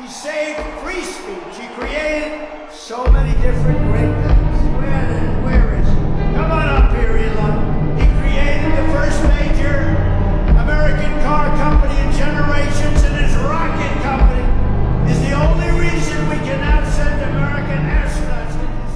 He saved free speech. He created so many different great things. Where, where is he? Come on up here, Elon. He created the first major American car company in generations, and his rocket company is the only reason we can now send American astronauts to this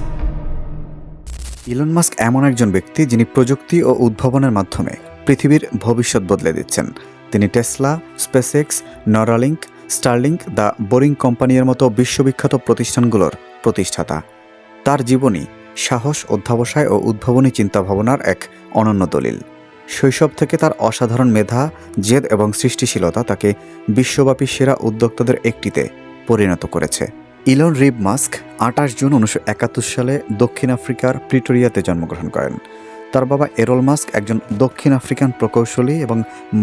Elon Musk এমন একজন ব্যক্তি যিনি প্রযুক্তি ও উদ্ভাবনের মাধ্যমে পৃথিবীর ভবিষ্যৎ বদলে দিচ্ছেন তিনি Tesla SpaceX Neuralink Starlink the boring কোম্পানির মতো বিশ্ববিখ্যাত প্রতিষ্ঠানগুলোর প্রতিষ্ঠাতা। তার জীবনী সাহস, অধ্যাবসায় ও উদ্ভাবনী চিন্তাভাবনার এক অনন্য দলিল। শৈশব থেকে তার অসাধারণ মেধা, জেদ এবং সৃষ্টিশীলতা তাকে বিশ্বব্যাপী সেরা উদ্যোক্তাদের একটিতে পরিণত করেছে। ইলন রিব মাস্ক আঠাশ জুন উনিশশো একাত্তর সালে দক্ষিণ আফ্রিকার প্রিটোরিয়াতে জন্মগ্রহণ করেন। তার বাবা এরল মাস্ক একজন দক্ষিণ আফ্রিকান প্রকৌশলী এবং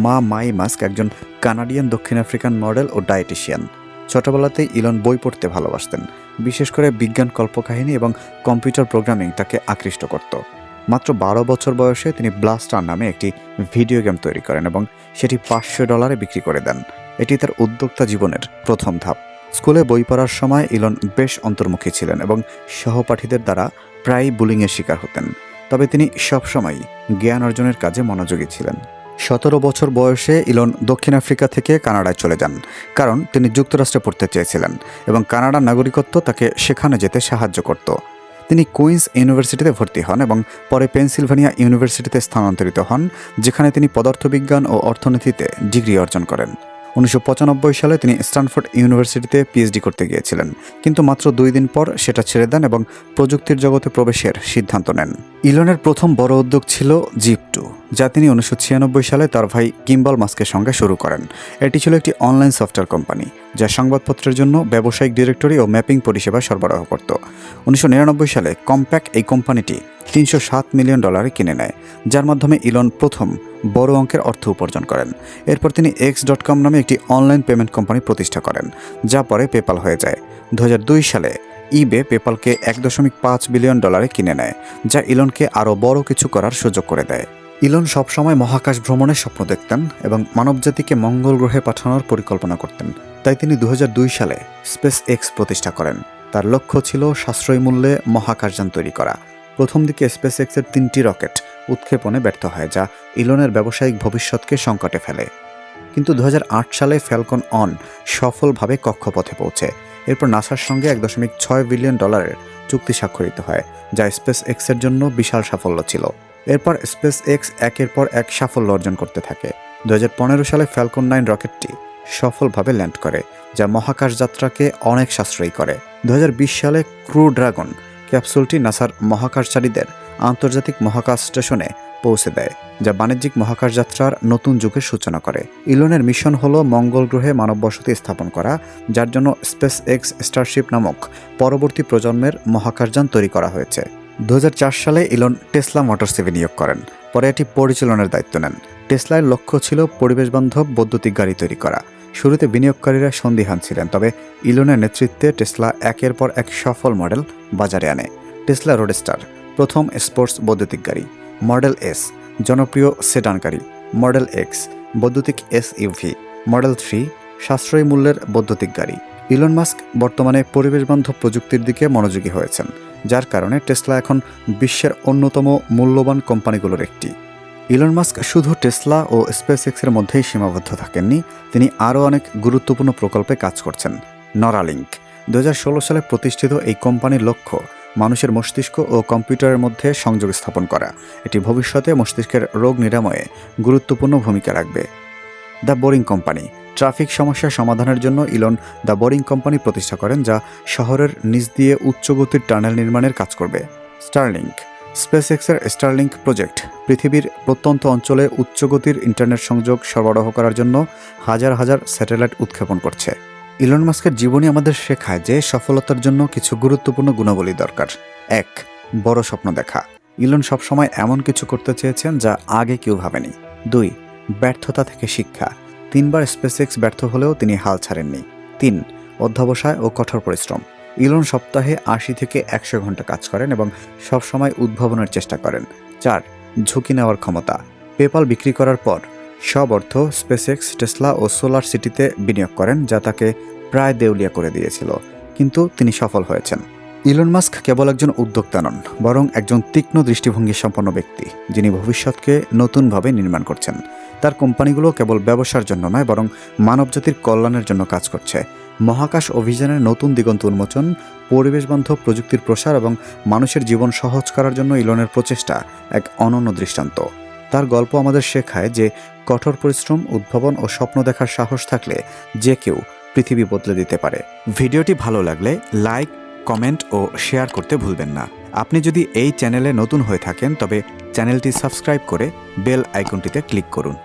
মা মাই মাস্ক একজন কানাডিয়ান দক্ষিণ আফ্রিকান মডেল ও ডায়েটিশিয়ান। ছোটবেলাতেই ইলন বই পড়তে ভালোবাসতেন, বিশেষ করে বিজ্ঞান কল্পকাহিনী এবং কম্পিউটার প্রোগ্রামিং তাকে আকৃষ্ট করত। মাত্র বারো বছর বয়সে তিনি ব্লাস্টার নামে একটি ভিডিও গেম তৈরি করেন এবং সেটি পাঁচশো ডলারে বিক্রি করে দেন। এটি তার উদ্যোক্তা জীবনের প্রথম ধাপ। স্কুলে বই পড়ার সময় ইলন বেশ অন্তর্মুখী ছিলেন এবং সহপাঠীদের দ্বারা প্রায়ই বুলিংয়ের শিকার হতেন। তবে তিনি সবসময়ই জ্ঞান অর্জনের কাজে মনোযোগী ছিলেন। সতেরো বছর বয়সে ইলন দক্ষিণ আফ্রিকা থেকে কানাডায় চলে যান, কারণ তিনি যুক্তরাষ্ট্রে পড়তে চেয়েছিলেন এবং কানাডার নাগরিকত্ব তাকে সেখানে যেতে সাহায্য করত। তিনি কুইন্স ইউনিভার্সিটিতে ভর্তি হন এবং পরে পেনসিলভানিয়া ইউনিভার্সিটিতে স্থানান্তরিত হন, যেখানে তিনি পদার্থবিজ্ঞান ও অর্থনীতিতে ডিগ্রি অর্জন করেন। উনিশশো পঁচানব্বই সালে তিনি স্ট্যানফোর্ড ইউনিভার্সিটিতে পিএইচডি করতে গিয়েছিলেন, কিন্তু মাত্র দুই দিন পর সেটা ছেড়ে দেন এবং প্রযুক্তির জগতে প্রবেশের সিদ্ধান্ত নেন। ইলনের প্রথম বড় উদ্যোগ ছিল জিপ টু যা তিনি উনিশশো ছিয়ানব্বই সালে তার ভাই কিম্বল মাস্কের সঙ্গে শুরু করেন। এটি ছিল একটি অনলাইন সফটওয়্যার কোম্পানি যা সংবাদপত্রের জন্য ব্যবসায়িক ডিরেক্টরি ও ম্যাপিং পরিষেবা সরবরাহ করত। উনিশশো নিরানব্বই সালে কম্প্যাক্ট এই কোম্পানিটি তিনশো সাত মিলিয়ন ডলারে কিনে নেয়, যার মাধ্যমে ইলন প্রথম বড় অঙ্কের অর্থ উপার্জন করেন। এরপর তিনি এক্স ডট কম নামে একটি অনলাইন পেমেন্ট কোম্পানি প্রতিষ্ঠা করেন, যা পরে পেপাল হয়ে যায়। দু হাজার দুই সালে ইবে পেপালকে এক দশমিক পাঁচ বিলিয়ন ডলারে কিনে নেয়, যা ইলনকে আরও বড় কিছু করার সুযোগ করে দেয়। ইলন সবসময় মহাকাশ ভ্রমণের স্বপ্ন দেখতেন এবং মানবজাতিকে মঙ্গল গ্রহে পাঠানোর পরিকল্পনা করতেন। তাই তিনি দু হাজার দুই সালে স্পেস এক্স প্রতিষ্ঠা করেন। তার লক্ষ্য ছিল সাশ্রয়ী মূল্যে মহাকাশযান তৈরি করা। প্রথম দিকে স্পেস এক্সের তিনটি রকেট উৎক্ষেপণে ব্যর্থ হয়, যা ইলনের ব্যবসায়িক ভবিষ্যৎকে সংকটে ফেলে। কিন্তু দু হাজার আট সালে ফ্যালকন অন সফলভাবে কক্ষপথে পৌঁছে। এরপর নাসার সঙ্গে এক দশমিক ছয় বিলিয়ন ডলারের চুক্তি স্বাক্ষরিত হয়, যা স্পেস এক্সের জন্য বিশাল সাফল্য ছিল। এরপর স্পেস এক্স একের পর এক সাফল্য অর্জন করতে থাকে। দু হাজার পনেরো সালে ফ্যালকন নাইন রকেটটি সফলভাবে ল্যান্ড করে, যা মহাকাশ যাত্রাকে অনেক সাশ্রয়ী করে। দু হাজার বিশ সালে ক্রু ড্রাগন ক্যাপসুলটি নাসার মহাকাশচারীদের আন্তর্জাতিক মহাকাশ স্টেশনে পৌঁছে দেয়, যা বাণিজ্যিক মহাকাশ যাত্রার নতুন যুগের সূচনা করে। ইলনের মিশন হল মঙ্গল গ্রহে মানব বসতি স্থাপন করা, যার জন্য স্পেস এক্স স্টারশিপ নামক পরবর্তী প্রজন্মের মহাকাশযান তৈরি করা হয়েছে। দু হাজার চার সালে ইলন টেসলা মোটরসে বিনিয়োগ করেন, পরে এটি পরিচালনার দায়িত্ব নেন। টেসলার লক্ষ্য ছিল পরিবেশবান্ধব বৈদ্যুতিক গাড়ি তৈরি করা। শুরুতে বিনিয়োগকারীরা সন্দিহান ছিলেন তবে ইলনের নেতৃত্বে টেসলা একের পর এক সফল মডেল বাজারে আনে। টেসলা রোডস্টার, প্রথম স্পোর্টস বৈদ্যুতিক গাড়ি, মডেল এস, জনপ্রিয় সেডান গাড়ি, মডেল এক্স, বৈদ্যুতিক এস ইউভি মডেল থ্রি, সাশ্রয়ী মূল্যের বৈদ্যুতিক গাড়ি। ইলন মাস্ক বর্তমানে পরিবেশবান্ধব প্রযুক্তির দিকে মনোযোগী হয়েছেন, যার কারণে টেসলা এখন বিশ্বের অন্যতম মূল্যবান কোম্পানিগুলোর একটি। ইলন মাস্ক শুধু টেসলা ও স্পেস এক্সের মধ্যেই সীমাবদ্ধ থাকেননি, তিনি আরও অনেক গুরুত্বপূর্ণ প্রকল্পে কাজ করছেন। নরালিঙ্ক দু হাজার ষোলো সালে প্রতিষ্ঠিত এই কোম্পানির লক্ষ্য, মানুষের মস্তিষ্ক ও কম্পিউটারের মধ্যে সংযোগ স্থাপন করা। এটি ভবিষ্যতে মস্তিষ্কের রোগ নিরাময়ে গুরুত্বপূর্ণ ভূমিকা রাখবে। দ্য বোরিং কোম্পানি, ট্রাফিক সমস্যা সমাধানের জন্য ইলন দ্য বোরিং কোম্পানি প্রতিষ্ঠা করেন, যা শহরের নিচ দিয়ে উচ্চগতির টানেল নির্মাণের কাজ করবে। স্টারলিংক স্পেস এক্সের স্টারলিংক প্রজেক্ট পৃথিবীর প্রত্যন্ত অঞ্চলে উচ্চগতির ইন্টারনেট সংযোগ সরবরাহ করার জন্য হাজার হাজার স্যাটেলাইট উৎক্ষেপণ করছে। ইলন মাস্কের জীবনী আমাদের শেখায় যে সফলতার জন্য কিছু গুরুত্বপূর্ণ গুণাবলী দরকার। এক, বড় স্বপ্ন দেখা। ইলন সবসময় এমন কিছু করতে চেয়েছেন যা আগে কেউ ভাবেনি। দুই, ব্যর্থতা থেকে শিক্ষা। তিনবার স্পেসএক্স ব্যর্থ হলেও তিনি হাল ছাড়েননি। তিন, অধ্যাবসায় ও কঠোর পরিশ্রম। ইলন সপ্তাহে আশি থেকে একশো ঘণ্টা কাজ করেন এবং সবসময় উদ্ভাবনের চেষ্টা করেন। চার, ঝুঁকি নেওয়ার ক্ষমতা। পেপাল বিক্রি করার পর সব অর্থ স্পেসএক্স, টেসলা ও সোলার সিটিতে বিনিয়োগ করেন, যা তাকে প্রায় দেউলিয়া করে দিয়েছিল। কিন্তু তিনি সফল হয়েছেন। ইলন মাস্ক কেবল একজন উদ্যোক্তা নন, বরং একজন তীক্ষ্ণ দৃষ্টিভঙ্গি সম্পন্ন ব্যক্তি, যিনি ভবিষ্যৎকে নতুনভাবে নির্মাণ করছেন। তার কোম্পানিগুলো কেবল ব্যবসার জন্য নয়, বরং মানবজাতির কল্যাণের জন্য কাজ করছে। মহাকাশ অভিযানের নতুন দিগন্ত উন্মোচন পরিবেশবান্ধব প্রযুক্তির প্রসার এবং মানুষের জীবন সহজ করার জন্য ইলনের প্রচেষ্টা এক অনন্য দৃষ্টান্ত। তার গল্প আমাদের শেখায় যে কঠোর পরিশ্রম, উদ্ভাবন ও স্বপ্ন দেখার সাহস থাকলে যে কেউ পৃথিবী বদলে দিতে পারে। ভিডিওটি ভালো লাগলে লাইক, কমেন্ট ও শেয়ার করতে ভুলবেন না। আপনি যদি এই চ্যানেলে নতুন হয়ে থাকেন, তবে চ্যানেলটি সাবস্ক্রাইব করে বেল আইকনটিতে ক্লিক করুন।